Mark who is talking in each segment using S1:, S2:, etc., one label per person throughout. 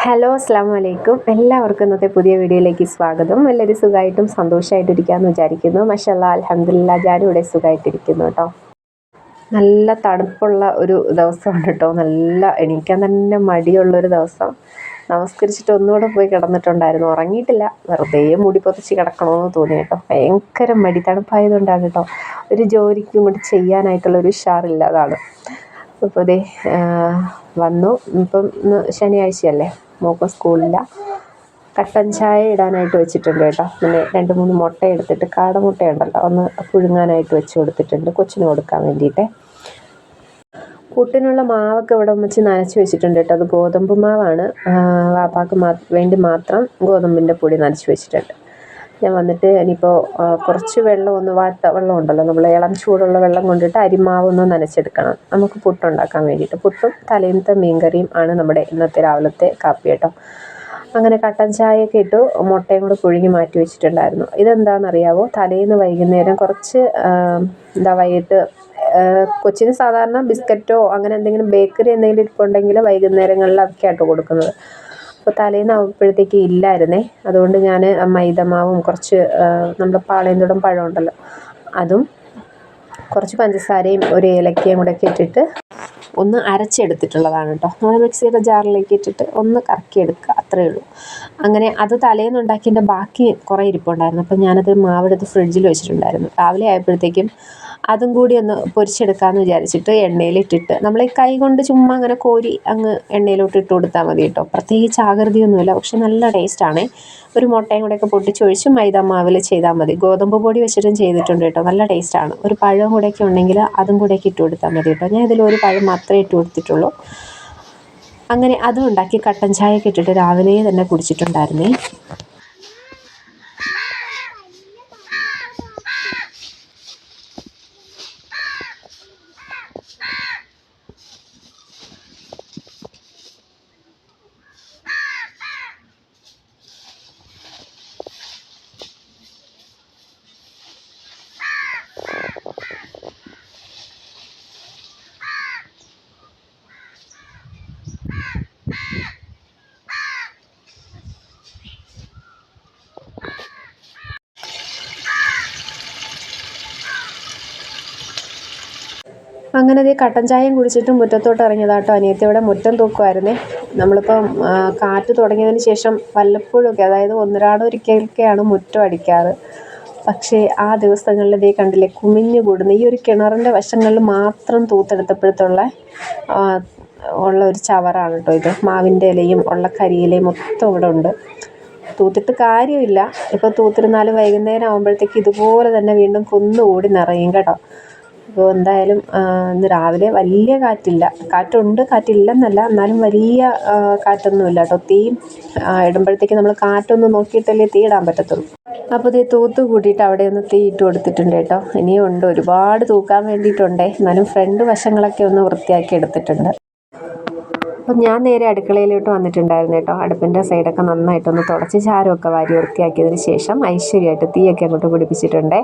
S1: Hello അസ്സാം വലൈക്കും എല്ലാവർക്കും ഇന്നത്തെ പുതിയ വീഡിയോയിലേക്ക് സ്വാഗതം. എല്ലാവരും സുഖമായിട്ടും സന്തോഷമായിട്ടിരിക്കാമെന്ന് വിചാരിക്കുന്നു. മഷല്ല അലഹമില്ല ഞാനും ഇവിടെ സുഖമായിട്ടിരിക്കുന്നു കേട്ടോ. നല്ല തണുപ്പുള്ള ഒരു ദിവസമാണ് കേട്ടോ. നല്ല എണീക്കാൻ തന്നെ മടിയുള്ളൊരു ദിവസം. നമസ്കരിച്ചിട്ട് ഒന്നുകൂടെ പോയി കിടന്നിട്ടുണ്ടായിരുന്നു. ഉറങ്ങിയിട്ടില്ല. വെറുതെ മുടി പൊതിച്ച് കിടക്കണമെന്ന് തോന്നി കേട്ടോ. ഭയങ്കര മടി തണുപ്പായതുകൊണ്ടാണ് കേട്ടോ. ഒരു ജോലിക്കും കൂടി ചെയ്യാനായിട്ടുള്ള ഒരു ഉഷാറില്ലാതാണ്. അപ്പോൾ ദേ വന്നു. ഇപ്പം ശനിയാഴ്ചയല്ലേ? മോൾക്ക് സ്കൂളില്ല. കട്ടൻ ചായ ഇടാനായിട്ട് വെച്ചിട്ടുണ്ട് കേട്ടോ. പിന്നെ രണ്ട് മൂന്ന് മുട്ട എടുത്തിട്ട് കാടമുട്ടയുണ്ടല്ലോ ഒന്ന് പുഴുങ്ങാനായിട്ട് വെച്ച് കൊടുത്തിട്ടുണ്ട്. കൊച്ചിന് കൊടുക്കാൻ വേണ്ടിയിട്ട്. പുട്ടിനുള്ള മാവൊക്കെ ഇവിടെ വെച്ച് നനച്ച് വെച്ചിട്ടുണ്ട് കേട്ടോ. അത് ഗോതമ്പ് മാവാണ്. വാപ്പാക്ക് വേണ്ടി മാത്രം ഗോതമ്പിന്റെ പൊടി നനച്ച് വെച്ചിട്ടുണ്ട്. ഞാൻ വന്നിട്ട് ഇനിയിപ്പോൾ കുറച്ച് വെള്ളം ഒന്ന് വാട്ട വെള്ളം ഉണ്ടല്ലോ നമ്മൾ ഇളം ചൂടുള്ള വെള്ളം കൊണ്ടിട്ട് അരിമാവ് ഒന്ന് നനച്ചെടുക്കണം. നമുക്ക് പുട്ടുണ്ടാക്കാൻ വേണ്ടിയിട്ട്. പുട്ടും തലേന്നത്തെ മീൻകറിയും ആണ് നമ്മുടെ ഇന്നത്തെ രാവിലത്തെ കാപ്പി കേട്ടോ. അങ്ങനെ കട്ടൻ ചായയൊക്കെ ഇട്ടു മുട്ടയും കൂടെ പുഴുങ്ങി മാറ്റി വെച്ചിട്ടുണ്ടായിരുന്നു. ഇതെന്താണെന്നറിയാവോ? തലേന്ന് വൈകുന്നേരം കുറച്ച് എന്താ വൈകിട്ട് കൊച്ചിന് സാധാരണ ബിസ്ക്കറ്റോ അങ്ങനെ എന്തെങ്കിലും ബേക്കറി എന്തെങ്കിലും ഇരിപ്പുണ്ടെങ്കിൽ വൈകുന്നേരങ്ങളിൽ അതൊക്കെയാട്ടോ കൊടുക്കുന്നത്. അപ്പോൾ തലേന്നാവുമ്പോഴത്തേക്ക് ഇല്ലായിരുന്നേ. അതുകൊണ്ട് ഞാൻ മൈദമാവും കുറച്ച് നമ്മുടെ പാളയംതുടം പഴം ഉണ്ടല്ലോ അതും കുറച്ച് പഞ്ചസാരയും ഒരു ഏലക്കയും കൂടെ ഒക്കെ ഇട്ടിട്ട് ഒന്ന് അരച്ചെടുത്തിട്ടുള്ളതാണ് കേട്ടോ നമ്മൾ മിക്സിയുടെ ജാറിലേക്ക് ഇട്ടിട്ട് ഒന്ന് കറക്കിയെടുക്കുക അത്രയേ ഉള്ളൂ. അങ്ങനെ അത് തലേന്ന് ഉണ്ടാക്കിയതിന്റെ ബാക്കി കുറേ ഇരിപ്പുണ്ടായിരുന്നു. അപ്പം ഞാനത് മാവെടുത്ത് ഫ്രിഡ്ജിൽ വെച്ചിട്ടുണ്ടായിരുന്നു. രാവിലെ ആയപ്പോഴത്തേക്കും അതും കൂടി ഒന്ന് പൊരിച്ചെടുക്കാമെന്ന് വിചാരിച്ചിട്ട് എണ്ണയിലിട്ടിട്ട്. നമ്മൾ ഈ കൈ കൊണ്ട് ചുമ്മാ അങ്ങനെ കോരി അങ്ങ് എണ്ണയിലോട്ട് ഇട്ട് കൊടുത്താൽ മതി കേട്ടോ. പ്രത്യേകിച്ച് ആകൃതിയൊന്നുമില്ല. പക്ഷെ നല്ല ടേസ്റ്റാണ്. ഒരു മുട്ടയും കൂടെയൊക്കെ പൊട്ടിച്ചൊഴിച്ച് മൈദ മാവിൽ ചെയ്താൽ മതി. ഗോതമ്പ് പൊടി വെച്ചിട്ടും ചെയ്തിട്ടുണ്ട് കേട്ടോ. നല്ല ടേസ്റ്റാണ്. ഒരു പഴവും കൂടെയൊക്കെ ഉണ്ടെങ്കിൽ അതും കൂടെയൊക്കെ ഇട്ട് കൊടുത്താൽ മതി കേട്ടോ. ഞാൻ ഇതിലൊരു പഴം മാത്രമേ ഇട്ട് കൊടുത്തിട്ടുള്ളൂ. അങ്ങനെ അതും ഉണ്ടാക്കി കട്ടൻ ചായയൊക്കെ ഇട്ടിട്ട് രാവിലെ തന്നെ കുടിച്ചിട്ടുണ്ടായിരുന്നേ. അങ്ങനെ അതേ കട്ടൻ ചായയും കുടിച്ചിട്ട് മുറ്റത്തോട്ട് ഇറങ്ങിയതാട്ടോ അനിയത്തി അനിയത്തിയുടെ മുറ്റം തൂക്കുമായിരുന്നേ നമ്മളിപ്പം കാറ്റ് തുടങ്ങിയതിന് ശേഷം വല്ലപ്പോഴൊക്കെ അതായത് ഒന്നരാടൊരിക്കലൊക്കെയാണ് മുറ്റം അടിക്കാറ്. പക്ഷേ ആ ദിവസങ്ങളിൽ ഇതേ കണ്ടില്ലേ കുമിഞ്ഞു കൂടുന്ന ഈ ഒരു കിണറിന്റെ വശങ്ങളിൽ മാത്രം തൂത്തെടുത്തപ്പോഴത്തുള്ള ഉള്ള ഒരു ചവറാണ് കേട്ടോ ഇത്. മാവിന്റെ ഇലയും ഉള്ള കരിയിലയും മൊത്തം ഇവിടെ ഉണ്ട്. തൂത്തിട്ട് കാര്യമില്ല. ഇപ്പോൾ തൂത്തിരുന്നാലും വൈകുന്നേരം ആകുമ്പോഴത്തേക്ക് ഇതുപോലെ തന്നെ വീണ്ടും കുന്നുകൂടി നിറയും കേട്ടോ. അപ്പോൾ എന്തായാലും ഇന്ന് രാവിലെ വലിയ കാറ്റില്ല. കാറ്റുണ്ട് കാറ്റില്ലെന്നല്ല എന്നാലും വലിയ കാറ്റൊന്നുമില്ല കേട്ടോ. തീ ഇടുമ്പോഴത്തേക്ക് നമ്മൾ കാറ്റൊന്ന് നോക്കിയിട്ടല്ലേ തീ ഇടാൻ പറ്റത്തുള്ളൂ. അപ്പോൾ ഇത് തൂത്ത് കൂട്ടിയിട്ട് അവിടെ ഒന്ന് തീ ഇട്ട് കൊടുത്തിട്ടുണ്ട് കേട്ടോ. ഇനിയും ഉണ്ട് ഒരുപാട് തൂക്കാൻ വേണ്ടിയിട്ടുണ്ടേ. എന്നാലും ഫ്രണ്ട് വശങ്ങളൊക്കെ ഒന്ന് വൃത്തിയാക്കി എടുത്തിട്ടുണ്ട്. അപ്പം ഞാൻ നേരെ അടുക്കളയിലോട്ട് വന്നിട്ടുണ്ടായിരുന്നു കേട്ടോ. അടുപ്പിന്റെ സൈഡൊക്കെ നന്നായിട്ടൊന്ന് തുടച്ച് ചാരമൊക്കെ വാരി വൃത്തിയാക്കിയതിന് ശേഷം ഐശ്വര്യമായിട്ട് തീയൊക്കെ അങ്ങോട്ട് പിടിപ്പിച്ചിട്ടുണ്ട്.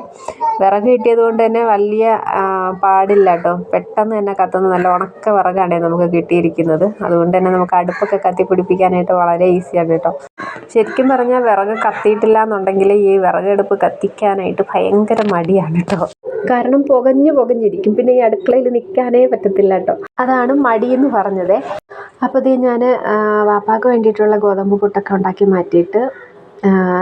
S1: വിറക് കിട്ടിയത് കൊണ്ട് തന്നെ വലിയ പാടില്ല കേട്ടോ. പെട്ടെന്ന് തന്നെ കത്തുന്ന നല്ല ഉണക്ക വിറകാണ് നമുക്ക് കിട്ടിയിരിക്കുന്നത്. അതുകൊണ്ട് തന്നെ നമുക്ക് അടുപ്പൊക്കെ കത്തി പിടിപ്പിക്കാനായിട്ട് വളരെ ഈസിയാണ് കേട്ടോ. ശരിക്കും പറഞ്ഞാൽ വിറക് കത്തിയിട്ടില്ല എന്നുണ്ടെങ്കിൽ ഈ വിറകടുപ്പ് കത്തിക്കാനായിട്ട് ഭയങ്കര മടിയാണ് കേട്ടോ. കാരണം പുകഞ്ഞു പുകഞ്ഞിരിക്കും. പിന്നെ ഈ അടുക്കളയിൽ നിൽക്കാനേ പറ്റത്തില്ല കേട്ടോ. അതാണ് മടിയെന്ന് പറഞ്ഞത്. അപ്പോൾ ഇത് ഞാൻ വാപ്പാക്ക് വേണ്ടിയിട്ടുള്ള ഗോതമ്പ് പുട്ടൊക്കെ ഉണ്ടാക്കി മാറ്റിയിട്ട്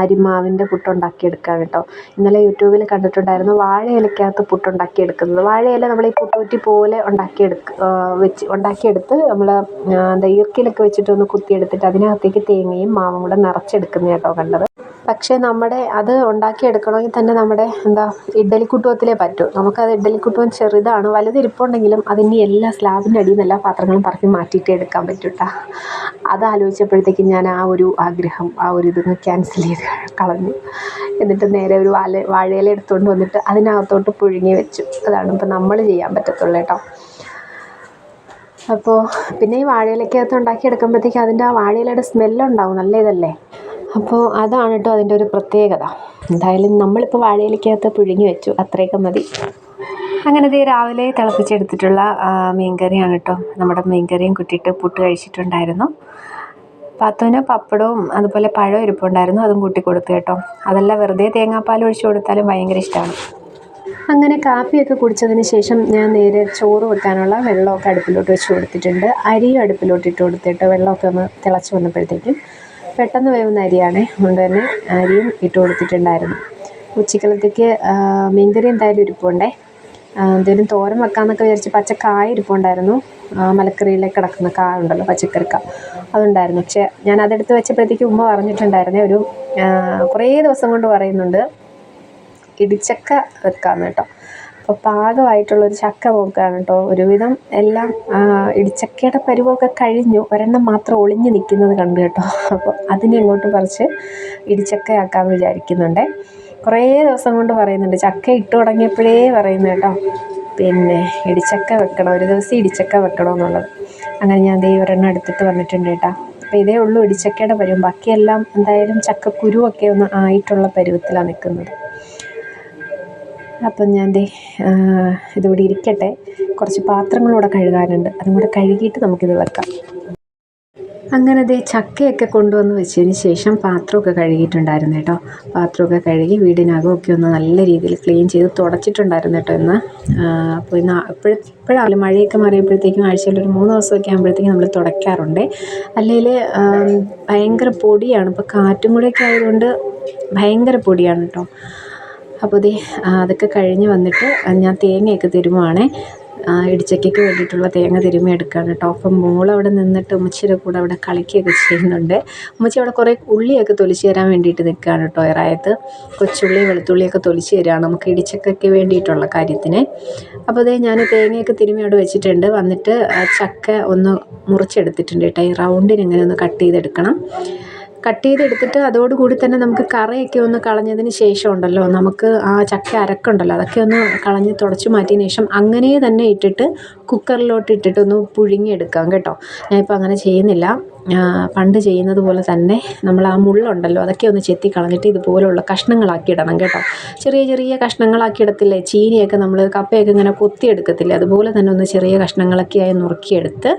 S1: അരിമാവിന്റെ പുട്ടുണ്ടാക്കിയെടുക്കാം കേട്ടോ. ഇന്നലെ യൂട്യൂബിൽ കണ്ടിട്ടുണ്ടായിരുന്നു വാഴയിലക്കകത്ത് പുട്ടുണ്ടാക്കിയെടുക്കുന്നത്. വാഴയില നമ്മൾ ഈ പുട്ടുകുറ്റി പോലെ ഉണ്ടാക്കിയെടുക്ക വെച്ച് ഉണ്ടാക്കിയെടുത്ത് നമ്മൾ എന്താ ഈർക്കിലൊക്കെ വെച്ചിട്ടൊന്ന് കുത്തിയെടുത്തിട്ട് അതിനകത്തേക്ക് തേങ്ങയും മാവും കൂടെ നിറച്ചെടുക്കുന്ന കേട്ടോ കണ്ടത്. പക്ഷേ നമ്മുടെ അത് ഉണ്ടാക്കിയെടുക്കണമെങ്കിൽ തന്നെ നമ്മുടെ എന്താ ഇഡ്ഡലിക്കുട്ടുവത്തിലേ പറ്റൂ. നമുക്കത് ഇഡ്ഡലിക്കുട്ടുവൻ ചെറുതാണ്. വലുതിരിപ്പുണ്ടെങ്കിലും അതിനി എല്ലാ സ്ലാബിന്റെ അടിയിൽ നിന്ന് എല്ലാ പാത്രങ്ങളും പറക്കി മാറ്റിയിട്ടേ എടുക്കാൻ പറ്റൂ കേട്ടോ അത് ആലോചിച്ചപ്പോഴത്തേക്കും ഞാൻ ആ ഒരു ആഗ്രഹം ആ ഒരു ഇത് ക്യാൻസൽ ചെയ്ത് കളഞ്ഞു. എന്നിട്ട് നേരെ ഒരു വാല വാഴയില എടുത്തുകൊണ്ട് വന്നിട്ട് അതിനകത്തോട്ട് പുഴുങ്ങി വെച്ചു. അതാണ് ഇപ്പം നമ്മൾ ചെയ്യാൻ പറ്റത്തുള്ളൂ കേട്ടോ അപ്പോൾ പിന്നെ ഈ വാഴയിലക്കകത്ത് ഉണ്ടാക്കിയെടുക്കുമ്പോഴത്തേക്കും അതിന്റെ ആ വാഴയിലയുടെ സ്മെല്ലുണ്ടാവും നല്ല ഇതല്ലേ? അപ്പോൾ അതാണ് കേട്ടോ അതിന്റെ ഒരു പ്രത്യേകത. എന്തായാലും നമ്മളിപ്പോൾ വാഴയിലേക്കകത്ത് പുഴുങ്ങി വെച്ചു. അത്രയൊക്കെ മതി. അങ്ങനെ ദേ രാവിലെ തിളപ്പിച്ചെടുത്തിട്ടുള്ള മീൻകറിയാണ് കേട്ടോ നമ്മുടെ മീൻകറിയും കുട്ടിയിട്ട് പുട്ട് കഴിച്ചിട്ടുണ്ടായിരുന്നു. പത്തുവിന് പപ്പടവും അതുപോലെ പഴം ഇരിപ്പുണ്ടായിരുന്നു. അതും കൂട്ടി കൊടുത്തു കേട്ടോ. അതെല്ലാം വെറുതെ തേങ്ങാപ്പാൽ ഒഴിച്ചു കൊടുത്താലും ഭയങ്കര ഇഷ്ടമാണ് അങ്ങനെ കാപ്പിയൊക്കെ കുടിച്ചതിന് ശേഷം ഞാൻ നേരെ ചോറ് വെക്കാനുള്ള വെള്ളമൊക്കെ അടുപ്പിലോട്ട് വെച്ച് കൊടുത്തിട്ടുണ്ട്. അരിയും അടുപ്പിലോട്ട് ഇട്ട് കൊടുത്തിട്ട് വെള്ളമൊക്കെ ഒന്ന് തിളച്ച് വന്നപ്പോഴത്തേക്കും പെട്ടെന്ന് വേവുന്ന അരിയാണ്. അതുകൊണ്ട് തന്നെ അരിയും ഇട്ട് കൊടുത്തിട്ടുണ്ടായിരുന്നു. ഉച്ചക്കലത്തേക്ക് മീൻകറി എന്തായാലും ഇരിപ്പുണ്ടേ. എന്തെങ്കിലും തോരൻ വെക്കാമെന്നൊക്കെ വിചാരിച്ച് പച്ചക്കായ ഇരിപ്പുണ്ടായിരുന്നു. മലക്കറിയിലേക്ക് കിടക്കുന്ന കായ ഉണ്ടല്ലോ പച്ചക്കറിക്ക. അതുണ്ടായിരുന്നു. പക്ഷേ ഞാൻ അതെടുത്ത് വെച്ചപ്പോഴത്തേക്ക് ഉമ്മ പറഞ്ഞിട്ടുണ്ടായിരുന്നേ ഒരു കുറേ ദിവസം കൊണ്ട് പറയുന്നുണ്ട് ഇടിച്ചക്ക വെക്കാമെന്ന് കേട്ടോ. അപ്പോൾ പാകമായിട്ടുള്ളൊരു ചക്ക നോക്കുകയാണ് കേട്ടോ ഒരുവിധം എല്ലാം ഇടിച്ചക്കയുടെ പരുവമൊക്കെ കഴിഞ്ഞു. ഒരെണ്ണം മാത്രം ഒളിഞ്ഞു നിൽക്കുന്നത് കണ്ടു കേട്ടോ. അപ്പോൾ അതിനെ ഇങ്ങോട്ട് പറിച്ച് ഇടിച്ചക്കയാക്കാമെന്ന് വിചാരിക്കുന്നുണ്ട്. കുറേ ദിവസം കൊണ്ട് പറയുന്നുണ്ട്. ചക്ക ഇട്ട് തുടങ്ങിയപ്പോഴേ പറയുന്നു കേട്ടോ. പിന്നെ ഇടിച്ചക്ക വെക്കണം. ഒരു ദിവസം ഇടിച്ചക്ക വെക്കണമെന്നുള്ളത് അങ്ങനെ ഞാൻ അതേ ഒരെണ്ണം എടുത്തിട്ട് വന്നിട്ടുണ്ട് കേട്ടോ. അപ്പോൾ ഇതേ ഉള്ളൂ ഇടിച്ചക്കയുടെ പരുവം. ബാക്കിയെല്ലാം എന്തായാലും ചക്കക്കുരുവൊക്കെ ഒന്ന് ആയിട്ടുള്ള പരുവത്തിലാണ് നിൽക്കുന്നത്. അപ്പം ഞാൻ ദേ ഇതിവിടെ ഇരിക്കട്ടെ. കുറച്ച് പാത്രങ്ങളൂടെ കഴുകാനുണ്ട്. അതും കൂടെ കഴുകിയിട്ട് നമുക്കിത് വെക്കാം. അങ്ങനെ ദേ ചക്കയൊക്കെ കൊണ്ടുവന്ന് വെച്ചതിന് ശേഷം പാത്രമൊക്കെ കഴുകിയിട്ടുണ്ടായിരുന്നു കേട്ടോ. പാത്രമൊക്കെ കഴുകി വീടിനകമൊക്കെ ഒന്ന് നല്ല രീതിയിൽ ക്ലീൻ ചെയ്ത് തുടച്ചിട്ടുണ്ടായിരുന്നു കേട്ടോ ഇന്ന്. അപ്പോൾ ഇന്ന് എപ്പോഴും ഇപ്പോഴാണ് മഴയൊക്കെ മാറിയപ്പോഴത്തേക്കും ആഴ്ചയിൽ ഒരു മൂന്ന് ദിവസമൊക്കെ ആകുമ്പോഴത്തേക്കും നമ്മൾ തുടയ്ക്കാറുണ്ട്. അല്ലെങ്കിൽ ഭയങ്കര പൊടിയാണ്. ഇപ്പോൾ കാറ്റും കൂടെയൊക്കെ ആയതുകൊണ്ട് ഭയങ്കര പൊടിയാണ് കേട്ടോ. അപ്പോൾ ദേ അതൊക്കെ കഴിഞ്ഞ് വന്നിട്ട് ഞാൻ തേങ്ങയൊക്കെ തരുവാണേ ഇടിച്ചക്കയ്ക്ക് വേണ്ടിയിട്ടുള്ള തേങ്ങ തിരുമ്മി എടുക്കുകയാണ് കേട്ടോ. അപ്പം മോൾ അവിടെ നിന്നിട്ട് ഉമ്മച്ചിയുടെ കൂടെ അവിടെ കളിക്കുകയൊക്കെ ചെയ്യുന്നുണ്ട്. ഉമ്മച്ചി അവിടെ കുറേ ഉള്ളിയൊക്കെ തൊലിച്ച് തരാൻ വേണ്ടിയിട്ട് നിൽക്കുകയാണ് കേട്ടോ ഇറായത്ത് കൊച്ചുള്ളി വെളുത്തുള്ളിയൊക്കെ തൊലിച്ച് തരികയാണ് നമുക്ക് ഇടിച്ചക്കയ്ക്ക് വേണ്ടിയിട്ടുള്ള കാര്യത്തിന്. അപ്പോൾ അതേ ഞാൻ തേങ്ങയൊക്കെ തിരുമ്മി അവിടെ വെച്ചിട്ടുണ്ട്. വന്നിട്ട് ചക്ക ഒന്ന് മുറിച്ചെടുത്തിട്ടുണ്ട് കേട്ടോ. ഈ റൗണ്ടിന് ഇങ്ങനെ ഒന്ന് കട്ട് ചെയ്തെടുക്കണം. കട്ട് ചെയ്തെടുത്തിട്ട് അതോടുകൂടി തന്നെ നമുക്ക് കറയൊക്കെ ഒന്ന് കളഞ്ഞതിന് ശേഷം ഉണ്ടല്ലോ നമുക്ക് ആ ചക്ക അരക്കുണ്ടല്ലോ. അതൊക്കെ ഒന്ന് കളഞ്ഞ് തുടച്ച് മാറ്റിയതിന് ശേഷം അങ്ങനെ തന്നെ ഇട്ടിട്ട് കുക്കറിലോട്ട് ഇട്ടിട്ട് ഒന്ന് പുഴുങ്ങിയെടുക്കാം കേട്ടോ. ഞാനിപ്പോൾ അങ്ങനെ ചെയ്യുന്നില്ല. പണ്ട് ചെയ്യുന്നത് പോലെ തന്നെ നമ്മൾ ആ മുള്ളുണ്ടല്ലോ അതൊക്കെ ഒന്ന് ചെത്തി കളഞ്ഞിട്ട് ഇതുപോലുള്ള കഷ്ണങ്ങളാക്കി ഇടണം കേട്ടോ. ചെറിയ ചെറിയ കഷ്ണങ്ങളാക്കി ഇടത്തില്ലേ ചീനിയൊക്കെ നമ്മൾ കപ്പയൊക്കെ ഇങ്ങനെ കൊത്തിയെടുക്കത്തില്ലേ അതുപോലെ തന്നെ ഒന്ന് ചെറിയ കഷ്ണങ്ങളൊക്കെ ആയി നുറുക്കിയെടുത്ത്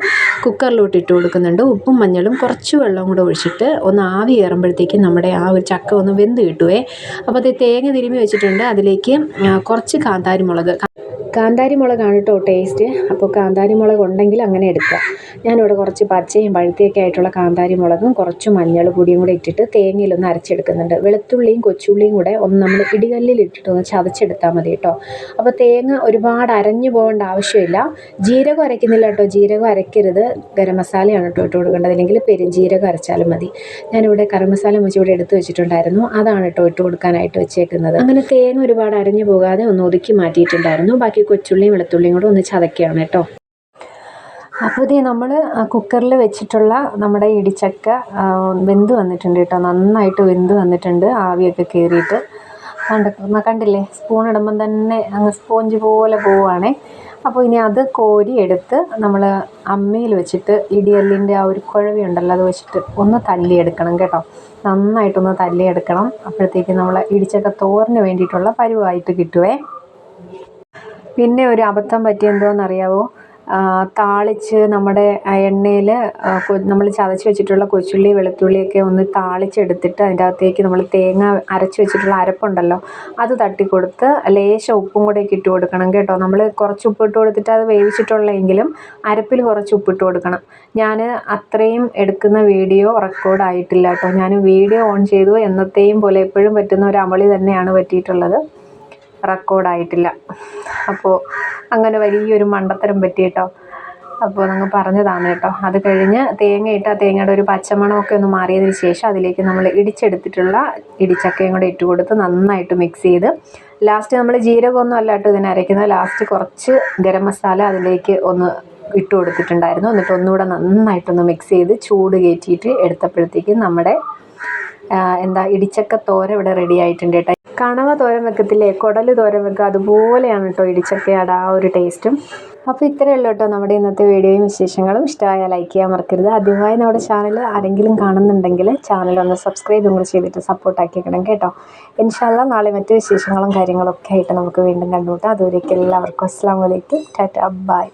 S1: കുക്കറിലോട്ട് ഇട്ട് കൊടുക്കുന്നുണ്ട്. ഉപ്പും മഞ്ഞളും കുറച്ച് വെള്ളവും കൂടെ ഒഴിച്ചിട്ട് ഒന്ന് ആവി കയറുമ്പോഴത്തേക്കും നമ്മുടെ ആ ഒരു ചക്ക ഒന്ന് വെന്ത് കിട്ടുവേ. അപ്പോൾ അത് തേങ്ങ തിരുമി വെച്ചിട്ടുണ്ട് അതിലേക്ക് കുറച്ച് കാന്താരി മുളക് കാന്താരി മുളകാണ് കേട്ടോ ടേസ്റ്റ് അപ്പോൾ കാന്താരി മുളക് ഉണ്ടെങ്കിൽ അങ്ങനെ എടുക്കുക ഞാനിവിടെ കുറച്ച് പച്ചയും പഴുത്തിയൊക്കെ ആയിട്ടുള്ള കാന്താരി മുളകും കുറച്ച് മഞ്ഞൾ പൊടിയും കൂടെ ഇട്ടിട്ട് തേങ്ങയിലൊന്ന് അരച്ചെടുക്കുന്നുണ്ട്. വെളുത്തുള്ളിയും കൊച്ചുള്ളിയും കൂടെ ഒന്ന് നമ്മൾ ഇടികല്ലിൽ ഇട്ടിട്ട് ഒന്ന് ചതച്ചെടുത്താൽ മതി കേട്ടോ. അപ്പോൾ തേങ്ങ ഒരുപാട് അരഞ്ഞു പോകേണ്ട ആവശ്യമില്ല. ജീരകം അരയ്ക്കുന്നില്ല കേട്ടോ. ജീരകം അരയ്ക്കരുത്. ഗരം മസാലയാണ് കേട്ടോ ഇട്ട് കൊടുക്കേണ്ടത്. അല്ലെങ്കിൽ പെരുംജീരകം അരച്ചാലും മതി. ഞാനിവിടെ കറി മസാല വെച്ച് ഇവിടെ എടുത്ത് വെച്ചിട്ടുണ്ടായിരുന്നു. അതാണ് കേട്ടോ ഇട്ട് കൊടുക്കാനായിട്ട് വെച്ചേക്കുന്നത്. അങ്ങനെ തേങ്ങ ഒരുപാട് അരഞ്ഞു പോകാതെ ഒന്ന് ഒതുക്കി മാറ്റിയിട്ടുണ്ടായിരുന്നു. ബാക്കി കൊച്ചുള്ളിയും വെളുത്തുള്ളിയും കൂടെ ഒന്ന് ചതക്കുകയാണ് കേട്ടോ. അപ്പോൾ ഇതേ നമ്മൾ കുക്കറിൽ വെച്ചിട്ടുള്ള നമ്മുടെ ഇടിച്ചക്ക വെന്ത് വന്നിട്ടുണ്ട് കേട്ടോ. നന്നായിട്ട് വെന്ത് വന്നിട്ടുണ്ട് ആവിയൊക്കെ കയറിയിട്ട് കണ്ട കണ്ടില്ലേ? സ്പൂൺ ഇടുമ്പം തന്നെ അങ്ങ് സ്പോഞ്ച് പോലെ പോവുകയാണേ അപ്പോൾ ഇനി അത് കോരി എടുത്ത് നമ്മൾ അമ്മയിൽ വെച്ചിട്ട് ഇടിയല്ലിന്റെ ആ ഒരു കുഴവി ഉണ്ടല്ലോ അത് വെച്ചിട്ട് ഒന്ന് തല്ലിയെടുക്കണം കേട്ടോ. നന്നായിട്ടൊന്ന് തല്ലിയെടുക്കണം. അപ്പോഴത്തേക്ക് നമ്മൾ ഇടിച്ചക്ക തോറിന് വേണ്ടിയിട്ടുള്ള പരുവായിട്ട് കിട്ടുവേ. പിന്നെ ഒരു അബദ്ധം പറ്റിയെന്തോന്നറിയാമോ താളിച്ച് നമ്മുടെ എണ്ണയിൽ നമ്മൾ ചതച്ച് വെച്ചിട്ടുള്ള കൊച്ചുള്ളി വെളുത്തുള്ളിയൊക്കെ ഒന്ന് താളിച്ചെടുത്തിട്ട് അതിന്റെ അകത്തേക്ക് നമ്മൾ തേങ്ങ അരച്ച് വെച്ചിട്ടുള്ള അരപ്പുണ്ടല്ലോ അത് തട്ടിക്കൊടുത്ത് ലേശം ഉപ്പും കൂടെ ഇട്ട് കൊടുക്കണം കേട്ടോ. നമ്മൾ കുറച്ച് ഉപ്പിട്ട് കൊടുത്തിട്ട് അത് വേവിച്ചിട്ടുള്ളെങ്കിലും അരപ്പിൽ കുറച്ച് ഉപ്പിട്ട് കൊടുക്കണം. ഞാൻ അത്രയും എടുക്കുന്ന വീഡിയോ റെക്കോർഡ് ആയിട്ടില്ല കേട്ടോ. ഞാൻ വീഡിയോ ഓൺ ചെയ്തു എന്നത്തെയും പോലെ എപ്പോഴും പറ്റുന്ന ഒരു അമളി തന്നെയാണ് പറ്റിയിട്ടുള്ളത്. റെക്കോർഡായിട്ടില്ല അപ്പോൾ അങ്ങനെ വലിയൊരു മണ്ടത്തരം പറ്റി കേട്ടോ അപ്പോൾ നിങ്ങൾ പറഞ്ഞതാണ് കേട്ടോ. അത് കഴിഞ്ഞ് തേങ്ങ ഇട്ട് ആ തേങ്ങയുടെ ഒരു പച്ചമണമൊക്കെ ഒന്ന് മാറിയതിന് ശേഷം അതിലേക്ക് നമ്മൾ ഇടിച്ചെടുത്തിട്ടുള്ള ഇടിച്ചക്കയും കൂടെ ഇട്ട് കൊടുത്ത് നന്നായിട്ട് മിക്സ് ചെയ്ത് ലാസ്റ്റ് നമ്മൾ ജീരകമൊന്നും അല്ല കേട്ടോ ഇതിനെ അരയ്ക്കുന്നത്. ലാസ്റ്റ് കുറച്ച് ഗരം മസാല അതിലേക്ക് ഒന്ന് ഇട്ട് കൊടുത്തിട്ടുണ്ടായിരുന്നു. എന്നിട്ട് ഒന്നുകൂടെ നന്നായിട്ടൊന്ന് മിക്സ് ചെയ്ത് ചൂട് കയറ്റിയിട്ട് എടുത്തപ്പോഴത്തേക്കും നമ്മുടെ എന്താ ഇടിച്ചക്ക തോര ഇവിടെ റെഡി ആയിട്ടുണ്ട് കേട്ടോ. കണവ തോരൻ വെക്കത്തില്ലേ? കുടൽ തോരൻ വെക്കുക. അതുപോലെയാണ് കേട്ടോ ഇടിച്ചക്കയുടെ ആ ഒരു ടേസ്റ്റും. അപ്പോൾ ഇത്രയേ ഉള്ളൂ കേട്ടോ നമ്മുടെ ഇന്നത്തെ വീഡിയോയും വിശേഷങ്ങളും. ഇഷ്ടമായാൽ ലൈക്ക് ചെയ്യാൻ മറക്കരുത്. ആദ്യമായി നമ്മുടെ ചാനൽ ആരെങ്കിലും കാണുന്നുണ്ടെങ്കിൽ ചാനൽ ഒന്ന് സബ്സ്ക്രൈബ് കൂടി ചെയ്തിട്ട് സപ്പോർട്ടാക്കിക്കണം കേട്ടോ. ഇൻഷാല്ല നാളെ മറ്റു വിശേഷങ്ങളും കാര്യങ്ങളൊക്കെ ആയിട്ട് നമുക്ക് വീണ്ടും കണ്ടുമുട്ടാം. അതുവരേക്കും എല്ലാവർക്കും അസ്സാം വലൈക്കും ടാറ്റ. ബൈ.